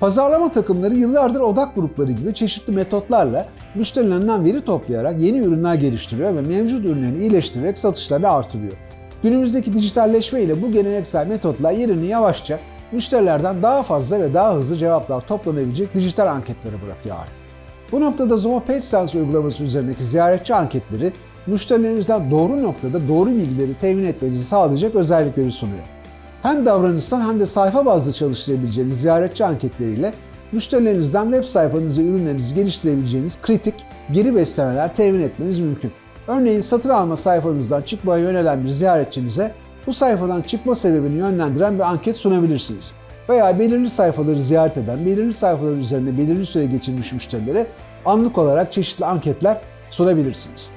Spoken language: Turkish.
Pazarlama takımları yıllardır odak grupları gibi çeşitli metotlarla müşterilerinden veri toplayarak yeni ürünler geliştiriyor ve mevcut ürünlerini iyileştirerek satışlarını artırıyor. Günümüzdeki dijitalleşme ile bu geleneksel metotlar yerini yavaşça müşterilerden daha fazla ve daha hızlı cevaplar toplanabilecek dijital anketlere bırakıyor artık. Bu noktada Zomo PageSense uygulaması üzerindeki ziyaretçi anketleri müşterilerinizden doğru noktada doğru bilgileri temin etmenizi sağlayacak özellikleri sunuyor. Hem davranışsal hem de sayfa bazlı çalıştırabileceğiniz ziyaretçi anketleriyle müşterilerinizden web sayfanızı ve ürünlerinizi geliştirebileceğiniz kritik geri beslemeler temin etmeniz mümkün. Örneğin satın alma sayfanızdan çıkmaya yönelen bir ziyaretçinize bu sayfadan çıkma sebebini yönlendiren bir anket sunabilirsiniz. Veya belirli sayfaları ziyaret eden, belirli sayfalar üzerinde belirli süre geçirmiş müşterilere anlık olarak çeşitli anketler sunabilirsiniz.